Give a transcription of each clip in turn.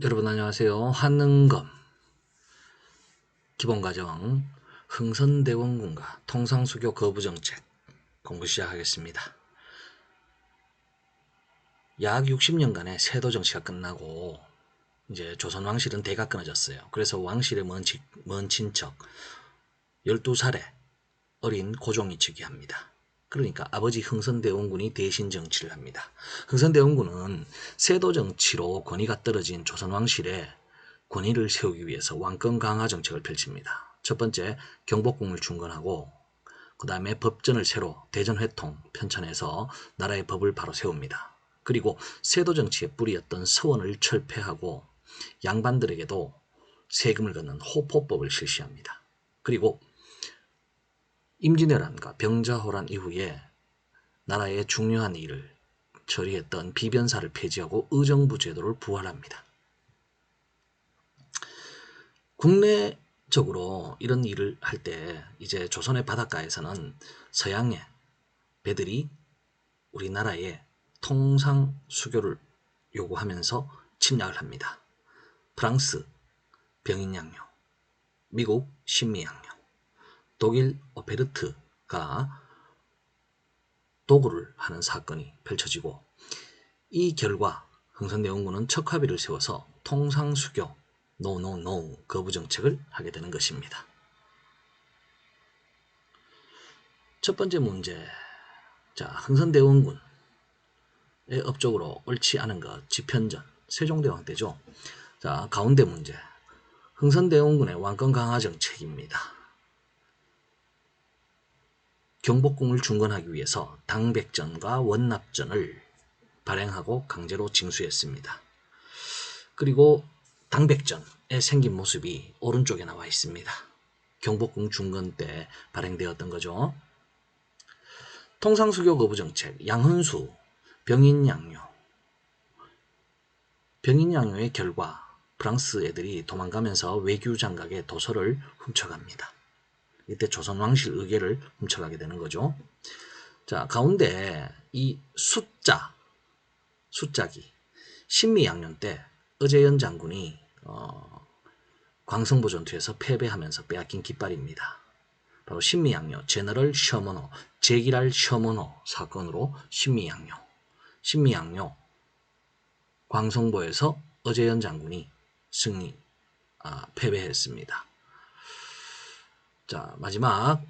여러분 안녕하세요. 한능검 기본과정 흥선대원군과 통상수교 거부정책 공부 시작하겠습니다. 약 60년간의 세도 정치가 끝나고 이제 조선 왕실은 대가 끊어졌어요. 그래서 왕실의 먼, 치, 먼 친척 12살의 어린 고종이 즉위합니다. 그러니까 아버지 흥선대원군이 대신 정치를 합니다. 흥선대원군은 세도 정치로 권위가 떨어진 조선 왕실의 권위를 세우기 위해서 왕권 강화 정책을 펼칩니다. 첫 번째 경복궁을 중건하고 그 다음에 법전을 새로 대전회통 편찬해서 나라의 법을 바로 세웁니다. 그리고 세도 정치의 뿌리였던 서원을 철폐하고 양반들에게도 세금을 걷는 호포법을 실시합니다. 그리고 임진왜란과 병자호란 이후에 나라의 중요한 일을 처리했던 비변사를 폐지하고 의정부 제도를 부활합니다. 국내적으로 이런 일을 할 때 이제 조선의 바닷가에서는 서양의 배들이 우리나라에 통상 수교를 요구하면서 침략을 합니다. 프랑스 병인양요, 미국 신미양요, 독일 오페르트가 도구를 하는 사건이 펼쳐지고 이 결과 흥선대원군은 척화비를 세워서 통상수교 노노노 거부 정책을 하게 되는 것입니다. 첫 번째 문제 자 흥선대원군의 업적으로 옳지 않은 것 지편전 세종대왕 때죠. 자 가운데 문제 흥선대원군의 왕권 강화 정책입니다. 경복궁을 중건하기 위해서 당백전과 원납전을 발행하고 강제로 징수했습니다. 그리고 당백전에 생긴 모습이 오른쪽에 나와 있습니다. 경복궁 중건 때 발행되었던 거죠. 통상수교 거부 정책, 양흔수, 병인양요. 병인양요의 결과 프랑스 애들이 도망가면서 외교 장각의 도서를 훔쳐갑니다. 이때 조선 왕실 의궤를 훔쳐가게 되는 거죠. 자, 가운데 이 숫자, 숫자기, 신미양년 때 어제연 장군이 어, 광성보 전투에서 패배하면서 빼앗긴 깃발입니다. 바로 신미양요, 제너럴 셔머노, 제기랄 셔머노 사건으로 신미양요, 신미양요, 광성보에서 어제연 장군이 승리, 아, 패배했습니다. 자, 마지막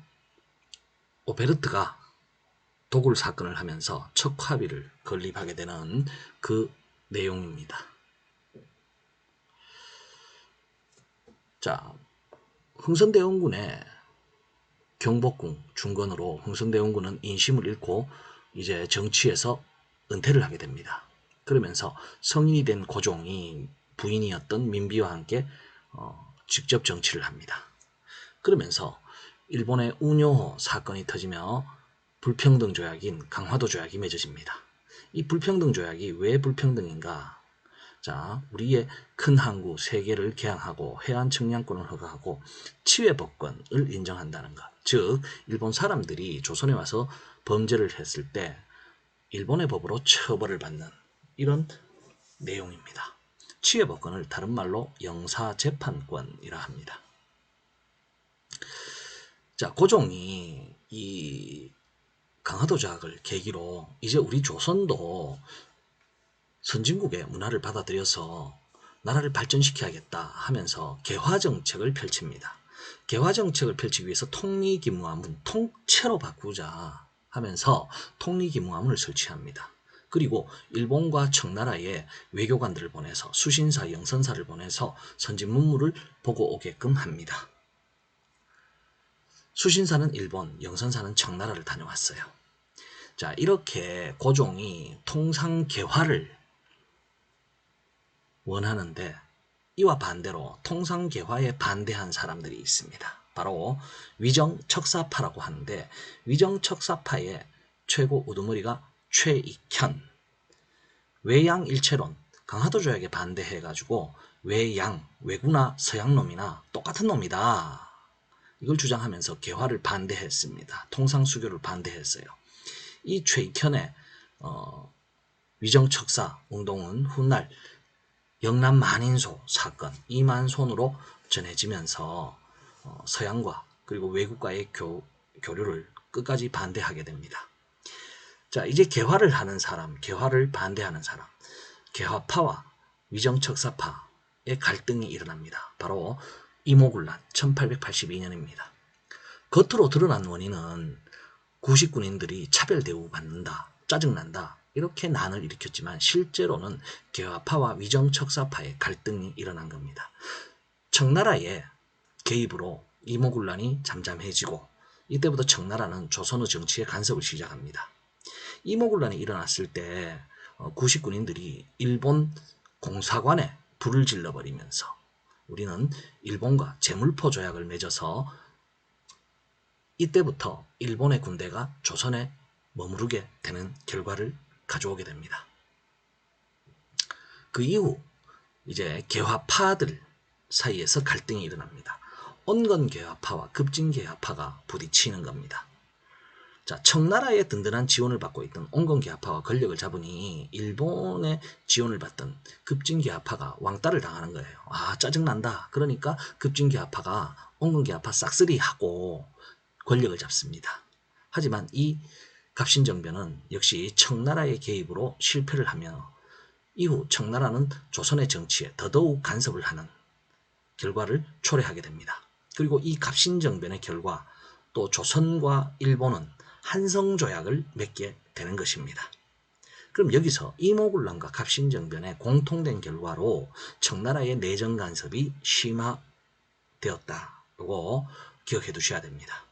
오베르트가 도굴 사건을 하면서 척화비를 건립하게 되는 그 내용입니다. 자, 흥선대원군의 경복궁 중건으로 흥선대원군은 인심을 잃고 이제 정치에서 은퇴를 하게 됩니다. 그러면서 성인이 된 고종이 부인이었던 민비와 함께 어, 직접 정치를 합니다. 그러면서 일본의 운요호 사건이 터지며 불평등 조약인 강화도 조약이 맺어집니다. 이 불평등 조약이 왜 불평등인가? 자, 우리의 큰 항구 세 개를 개항하고 해안 측량권을 허가하고 치외 법권을 인정한다는 것. 즉, 일본 사람들이 조선에 와서 범죄를 했을 때 일본의 법으로 처벌을 받는 이런 내용입니다. 치외 법권을 다른 말로 영사재판권이라 합니다. 자, 고종이 이 강화도 조약을 계기로 이제 우리 조선도 선진국의 문화를 받아들여서 나라를 발전시켜야겠다 하면서 개화 정책을 펼칩니다. 개화 정책을 펼치기 위해서 통리기무화문 통째로 바꾸자 하면서 통리기무화문을 설치합니다. 그리고 일본과 청나라에 외교관들을 보내서 수신사, 영선사를 보내서 선진 문물을 보고 오게끔 합니다. 수신사는 일본, 영선사는 청나라를 다녀왔어요. 자, 이렇게 고종이 통상 개화를 원하는데 이와 반대로 통상 개화에 반대한 사람들이 있습니다. 바로 위정 척사파라고 하는데 위정 척사파의 최고 우두머리가 최익현 외양 일체론 강화도 조약에 반대해가지고 외양 외구나 서양 놈이나 똑같은 놈이다 이걸 주장하면서 개화를 반대했습니다. 통상 수교를 반대했어요. 이 최익현의 어, 위정척사 운동은 훗날 영남 만인소 사건 이만손으로 전해지면서 어, 서양과 그리고 외국과의 교, 교류를 끝까지 반대하게 됩니다. 자 이제 개화를 하는 사람, 개화를 반대하는 사람, 개화파와 위정척사파의 갈등이 일어납니다. 바로 이모군란 1882년입니다. 겉으로 드러난 원인은 구식군인들이 차별 대우받는다, 짜증난다 이렇게 난을 일으켰지만 실제로는 개화파와 위정척사파의 갈등이 일어난 겁니다. 청나라의 개입으로 이모군란이 잠잠해지고 이때부터 청나라는 조선의 정치에 간섭을 시작합니다. 이모군란이 일어났을 때 어, 구식군인들이 일본 공사관에 불을 질러버리면서 우리는 일본과 재물포 조약을 맺어서 이때부터 일본의 군대가 조선에 머무르게 되는 결과를 가져오게 됩니다. 그 이후 이제 개화파들 사이에서 갈등이 일어납니다. 온건 개화파와 급진 개화파가 부딪히는 겁니다. 자, 청나라의 든든한 지원을 받고 있던 온건계파와 권력을 잡으니 일본의 지원을 받던 급진계파가 왕따를 당하는 거예요. 아 짜증난다. 그러니까 급진계파가 온건계파 싹쓸이하고 권력을 잡습니다. 하지만 이 갑신정변은 역시 청나라의 개입으로 실패를 하며 이후 청나라는 조선의 정치에 더더욱 간섭을 하는 결과를 초래하게 됩니다. 그리고 이 갑신정변의 결과 또 조선과 일본은 한성조약을 맺게 되는 것입니다. 그럼 여기서 이모군란과 갑신정변의 공통된 결과로 청나라의 내정 간섭이 심화되었다고 기억해 두셔야 됩니다.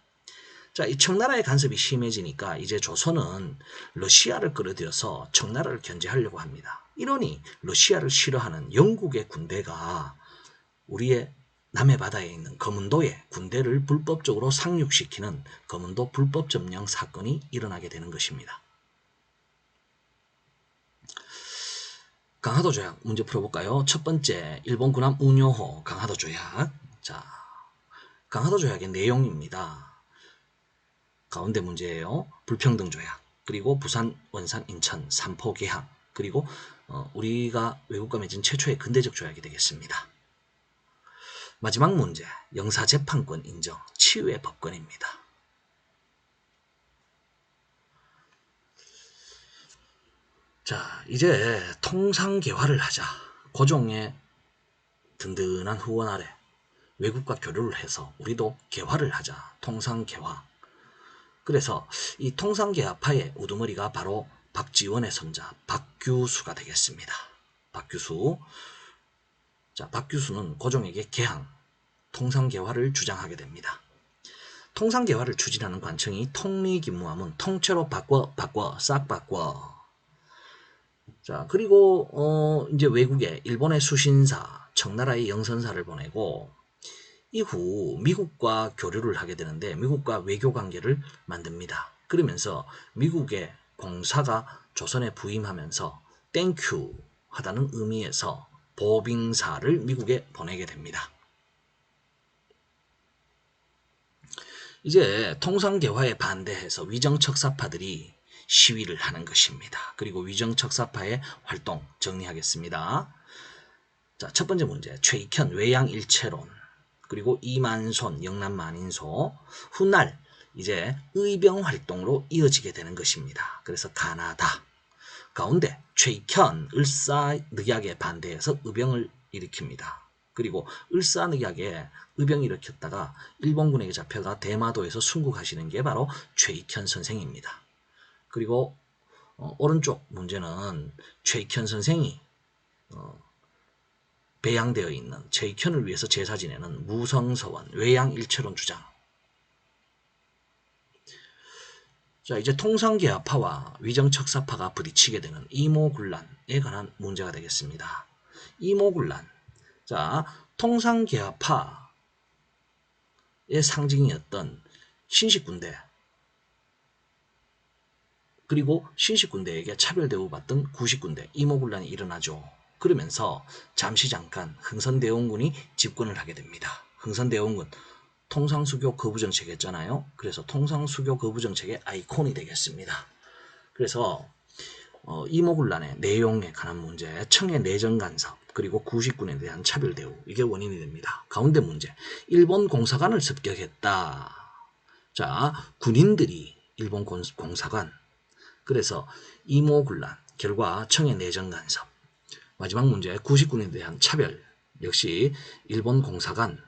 자, 이 청나라의 간섭이 심해지니까 이제 조선은 러시아를 끌어들여서 청나라를 견제하려고 합니다. 이러니 러시아를 싫어하는 영국의 군대가 우리의 남해 바다에 있는 검은도에 군대를 불법적으로 상륙시키는 검은도 불법 점령 사건이 일어나게 되는 것입니다. 강화도 조약 문제 풀어볼까요? 첫 번째 일본 군함 운요호 강화도 조약 자 강화도 조약의 내용입니다. 가운데 문제예요. 불평등 조약 그리고 부산 원산 인천 삼포 개항 그리고 어, 우리가 외국과 맺은 최초의 근대적 조약이 되겠습니다. 마지막 문제, 영사재판권 인정, 치유의 법권입니다. 자, 이제 통상개화를 하자. 고종의 든든한 후원 아래 외국과 교류를 해서 우리도 개화를 하자. 통상개화. 그래서 이 통상개화파의 우두머리가 바로 박지원의 손자 박규수가 되겠습니다. 박규수. 자, 박규수는 고종에게 개항, 통상개화를 주장하게 됩니다. 통상개화를 추진하는 관청이 통리기무함은 통째로 바꿔 바꿔 싹 바꿔. 자 그리고 어, 이제 외국에 일본의 수신사, 청나라의 영선사를 보내고 이후 미국과 교류를 하게 되는데 미국과 외교 관계를 만듭니다. 그러면서 미국의 공사가 조선에 부임하면서 땡큐 하다는 의미에서 보빙사를 미국에 보내게 됩니다. 이제 통상개화에 반대해서 위정척사파들이 시위를 하는 것입니다. 그리고 위정척사파의 활동 정리하겠습니다. 자, 첫 번째 문제. 최익현 외양일체론 그리고 이만손 영남만인소 훗날 이제 의병 활동으로 이어지게 되는 것입니다. 그래서 가나다 가운데 최익현 을사늑약에 반대해서 의병을 일으킵니다. 그리고 을사늑약에 의병을 일으켰다가 일본군에게 잡혀가 대마도에서 순국하시는 게 바로 최익현 선생입니다. 그리고 어, 오른쪽 문제는 최익현 선생이 어, 배양되어 있는 최익현을 위해서 제사 지내는 무성서원 외양일체론 주장 자 이제 통상계화파와 위정척사파가 부딪히게 되는 이모군란에 관한 문제가 되겠습니다. 이모군란 자 통상계화파의 상징이었던 신식군대 그리고 신식군대에게 차별 대우받던 구식군대 이모군란이 일어나죠. 그러면서 잠시 잠깐 흥선대원군이 집권을 하게 됩니다. 흥선대원군 통상수교 거부 정책 했잖아요. 그래서 통상수교 거부 정책의 아이콘이 되겠습니다. 그래서 어, 이모군란의 내용에 관한 문제, 청의 내정 간섭, 그리고 구식군에 대한 차별 대우 이게 원인이 됩니다. 가운데 문제 일본 공사관을 습격했다. 자 군인들이 일본 공- 공사관 그래서 이모군란 결과 청해 내정 간섭 마지막 문제 구식군에 대한 차별 역시 일본 공사관의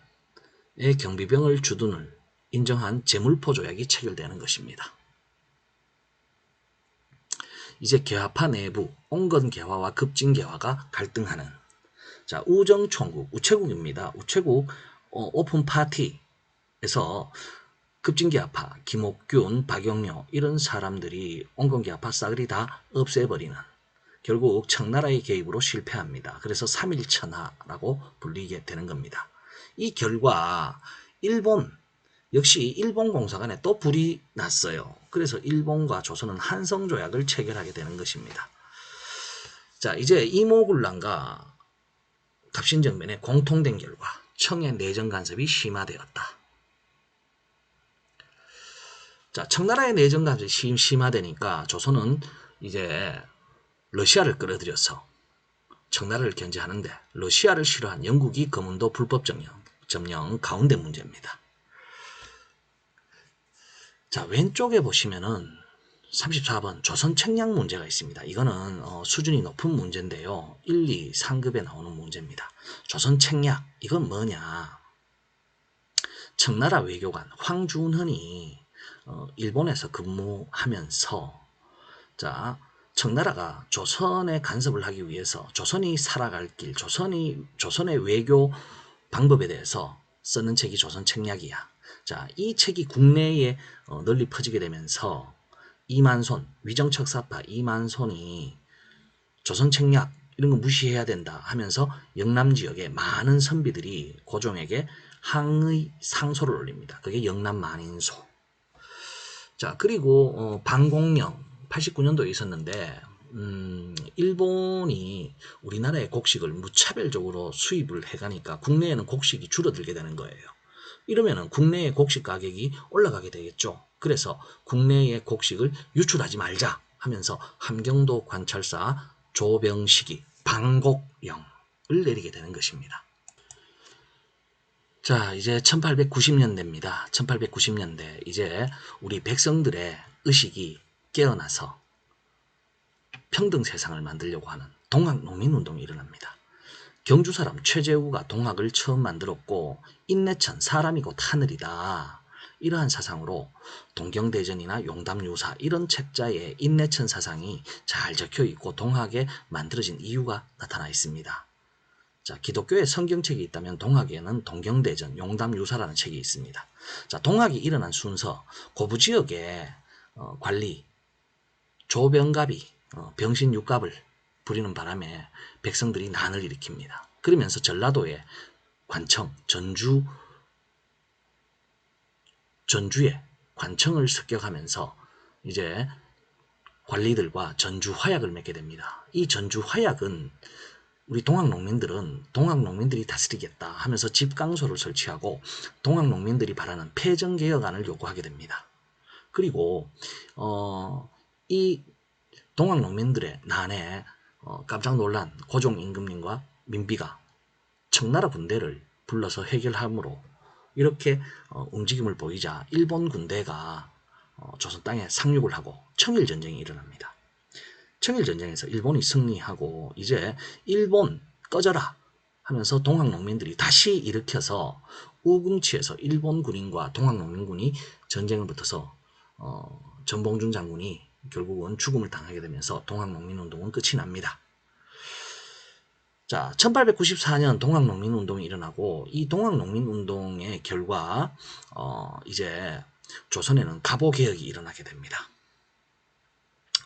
경비병을 주둔을 인정한 재물포 조약이 체결되는 것입니다. 이제 개화파 내부 온건 개화와 급진 개화가 갈등하는 자 우정총국 우체국입니다. 우체국 어, 오픈 파티에서 급진 개화파 김옥균 박영료 이런 사람들이 온건 개화파 싸그리 다 없애버리는 결국 청나라의 개입으로 실패합니다. 그래서 3일천하라고 불리게 되는 겁니다. 이 결과 일본 역시 일본 공사관에 또 불이 났어요. 그래서 일본과 조선은 한성 조약을 체결하게 되는 것입니다. 자, 이제 이모군란과 갑신정변의 공통된 결과 청의 내정 간섭이 심화되었다. 자, 청나라의 내정 간섭이 심- 심화되니까 조선은 이제 러시아를 끌어들여서 청나라를 견제하는데 러시아를 싫어한 영국이 거문도 불법 점령, 점령 가운데 문제입니다. 자, 왼쪽에 보시면은 34번 조선 책략 문제가 있습니다. 이거는 어, 수준이 높은 문제인데요. 1, 2, 3급에 나오는 문제입니다. 조선 책략 이건 뭐냐? 청나라 외교관 황준헌이 어, 일본에서 근무하면서 자 청나라가 조선에 간섭을 하기 위해서 조선이 살아갈 길, 조선이 조선의 외교 방법에 대해서 쓰는 책이 조선 책략이야. 자, 이 책이 국내에 어, 널리 퍼지게 되면서 이만손, 위정척사파 이만손이 조선 책략 이런 거 무시해야 된다 하면서 영남 지역의 많은 선비들이 고종에게 항의 상소를 올립니다. 그게 영남 만인소. 자, 그리고 어, 방공령 89년도에 있었는데 음, 일본이 우리나라의 곡식을 무차별적으로 수입을 해가니까 국내에는 곡식이 줄어들게 되는 거예요. 이러면은 국내의 곡식 가격이 올라가게 되겠죠. 그래서 국내의 곡식을 유출하지 말자 하면서 함경도 관찰사 조병식이 방곡령을 내리게 되는 것입니다. 자, 이제 1890년대입니다. 1890년대 이제 우리 백성들의 의식이 깨어나서 평등 세상을 만들려고 하는 동학 농민운동이 일어납니다. 경주 사람 최재우가 동학을 처음 만들었고 인내천 사람이 곧 하늘이다. 이러한 사상으로 동경대전이나 용담유사 이런 책자에 인내천 사상이 잘 적혀 있고 동학에 만들어진 이유가 나타나 있습니다. 자, 기독교의 성경책이 있다면 동학에는 동경대전, 용담유사라는 책이 있습니다. 자, 동학이 일어난 순서, 고부 지역의 어, 관리, 조병갑이 어, 병신 육갑을 부리는 바람에 백성들이 난을 일으킵니다. 그러면서 전라도의 관청, 전주, 전주에 관청을 습격하면서 이제 관리들과 전주 화약을 맺게 됩니다. 이 전주 화약은 우리 동학 농민들은 동학 농민들이 다스리겠다 하면서 집강소를 설치하고 동학 농민들이 바라는 폐정 개혁안을 요구하게 됩니다. 그리고 어, 이 동학 농민들의 난에 어, 깜짝 놀란 고종 임금님과 민비가 청나라 군대를 불러서 해결함으로 이렇게 어, 움직임을 보이자 일본 군대가 어, 조선 땅에 상륙을 하고 청일 전쟁이 일어납니다. 청일 전쟁에서 일본이 승리하고 이제 일본 꺼져라 하면서 동학 농민들이 다시 일으켜서 우궁치에서 일본 군인과 동학 농민군이 전쟁을 붙어서 어, 전봉준 장군이 결국은 죽음을 당하게 되면서 동학 농민운동은 끝이 납니다. 자, 1894년 동학농민운동이 일어나고 이 동학농민운동의 결과 어, 이제 조선에는 갑오개혁이 일어나게 됩니다.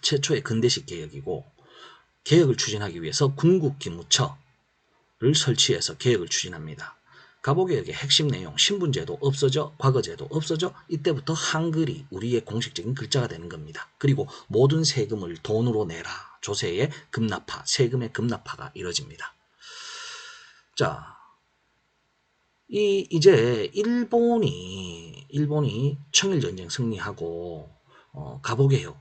최초의 근대식 개혁이고 개혁을 추진하기 위해서 군국기무처를 설치해서 개혁을 추진합니다. 갑오개혁의 핵심 내용 신분제도 없어져 과거제도 없어져 이때부터 한글이 우리의 공식적인 글자가 되는 겁니다. 그리고 모든 세금을 돈으로 내라 조세의 급납화 세금의 급납화가 이뤄집니다. 자, 이 이제 일본이 일본이 청일 전쟁 승리하고 어, 갑오개혁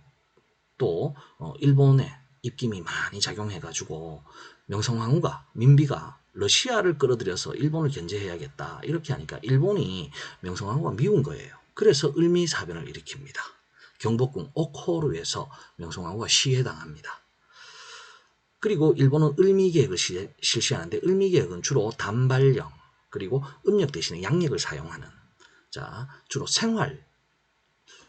또 어, 일본의 입김이 많이 작용해가지고 명성황후가 민비가 러시아를 끌어들여서 일본을 견제해야겠다 이렇게 하니까 일본이 명성황후가 미운 거예요. 그래서 을미사변을 일으킵니다. 경복궁 옥호루에서 명성황후가 시해당합니다. 그리고 일본은 을미계획을 시- 실시하는데 을미계획은 주로 단발령 그리고 음력 대신에 양력을 사용하는 자 주로 생활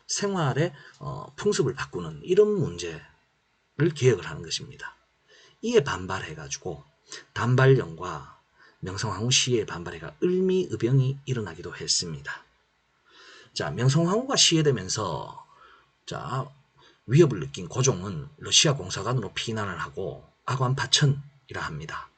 생활의 어, 풍습을 바꾸는 이런 문제를 기획을 하는 것입니다. 이에 반발해가지고 단발령과 명성황후 시해에 반발해가 을미의병이 일어나기도 했습니다. 자 명성황후가 시해되면서 자 위협을 느낀 고종은 러시아 공사관으로 피난을 하고 아관 파천이라 합니다.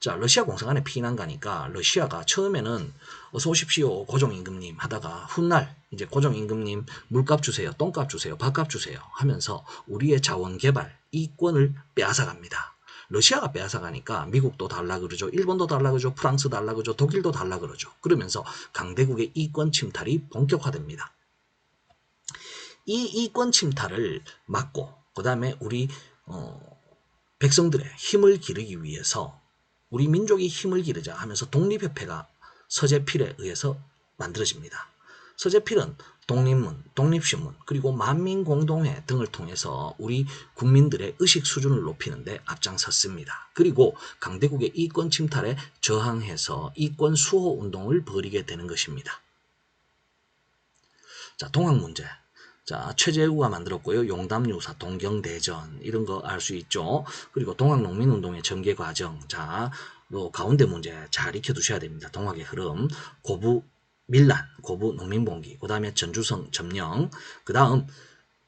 자 러시아 공사관에 피난 가니까 러시아가 처음에는 어서 오십시오 고종 임금님 하다가 훗날 이제 고종 임금님 물값 주세요 똥값 주세요 밥값 주세요 하면서 우리의 자원 개발 이권을 빼앗아 갑니다. 러시아가 빼앗아 가니까 미국도 달라 그러죠. 일본도 달라 그러죠. 프랑스 달라 그러죠. 독일도 달라 그러죠. 그러면서 강대국의 이권 침탈이 본격화됩니다. 이 이권 침탈을 막고 그 다음에 우리 어, 백성들의 힘을 기르기 위해서 우리 민족이 힘을 기르자 하면서 독립협회가 서재필에 의해서 만들어집니다. 서재필은 독립문, 독립신문, 그리고 만민공동회 등을 통해서 우리 국민들의 의식 수준을 높이는데 앞장섰습니다. 그리고 강대국의 이권 침탈에 저항해서 이권 수호 운동을 벌이게 되는 것입니다. 자, 동학 문제. 자, 최재우가 만들었고요. 용담유사, 동경대전 이런 거 알 수 있죠. 그리고 동학농민운동의 전개 과정. 자, 요 가운데 문제 잘 익혀 두셔야 됩니다. 동학의 흐름, 고부 밀란, 고부 농민봉기, 그 다음에 전주성 점령, 그 다음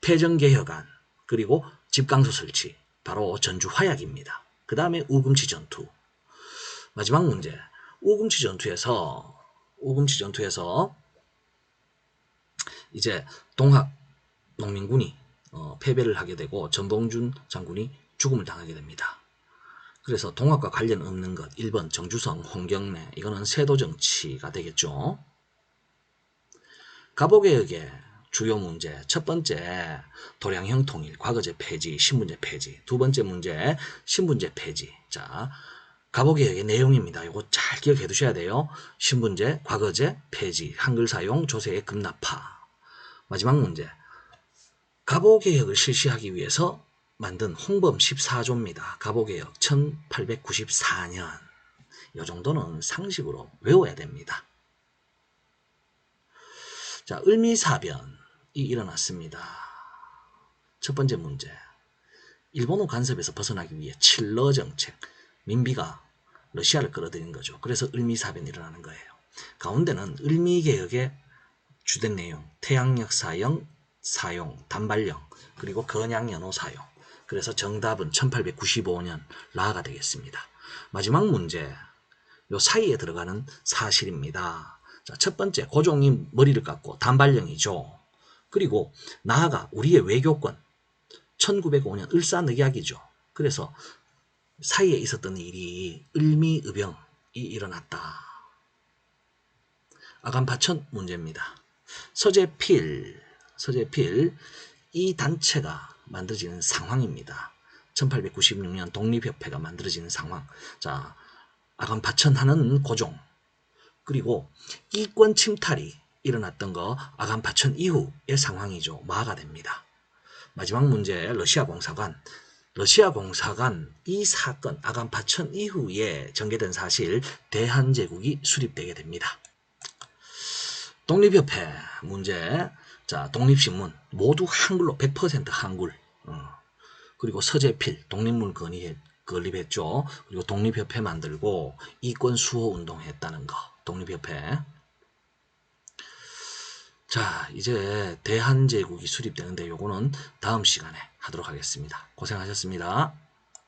폐정개혁안, 그리고 집강소 설치, 바로 전주 화약입니다. 그 다음에 우금치 전투. 마지막 문제, 우금치 전투에서 우금치 전투에서 이제 동학 농민군이 어, 패배를 하게 되고 전봉준 장군이 죽음을 당하게 됩니다. 그래서 동학과 관련 없는 것 1번 정주성, 홍경래 이거는 세도 정치가 되겠죠. 가보개혁의 주요 문제 첫 번째 도량형 통일, 과거제 폐지, 신분제 폐지 두 번째 문제 신분제 폐지 자 가보개혁의 내용입니다. 이거 잘 기억해 두셔야 돼요. 신분제, 과거제, 폐지, 한글 사용, 조세의 급납화 마지막 문제 가보개혁을 실시하기 위해서 만든 홍범 14조입니다. 가보개혁 1894년 이 정도는 상식으로 외워야 됩니다. 자, 을미사변이 일어났습니다. 첫 번째 문제. 일본어 간섭에서 벗어나기 위해 칠러 정책. 민비가 러시아를 끌어들인 거죠. 그래서 을미사변이 일어나는 거예요. 가운데는 을미개혁의 주된 내용, 태양력 사용, 사용, 단발령, 그리고 건양연호 사용. 그래서 정답은 1895년 라가 되겠습니다. 마지막 문제, 요 사이에 들어가는 사실입니다. 자, 첫 번째, 고종이 머리를 깎고 단발령이죠. 그리고 나아가 우리의 외교권, 1905년 을사늑약이죠. 그래서 사이에 있었던 일이 을미의병이 일어났다. 아간파천 문제입니다. 서재필, 서재필 이 단체가 만들어지는 상황입니다. 1896년 독립협회가 만들어지는 상황. 자, 아간파천하는 고종 그리고 이권 침탈이 일어났던 거 아간파천 이후의 상황이죠. 마가 됩니다. 마지막 문제 러시아 공사관 러시아 공사관 이 사건 아간파천 이후에 전개된 사실 대한제국이 수립되게 됩니다. 독립협회 문제 자 독립신문 모두 한글로 100% 한글 어. 그리고 서재필 독립문 건의해 건립했죠. 그리고 독립협회 만들고 이권 수호 운동했다는 거 독립협회 자 이제 대한제국이 수립되는데 요거는 다음 시간에 하도록 하겠습니다. 고생하셨습니다.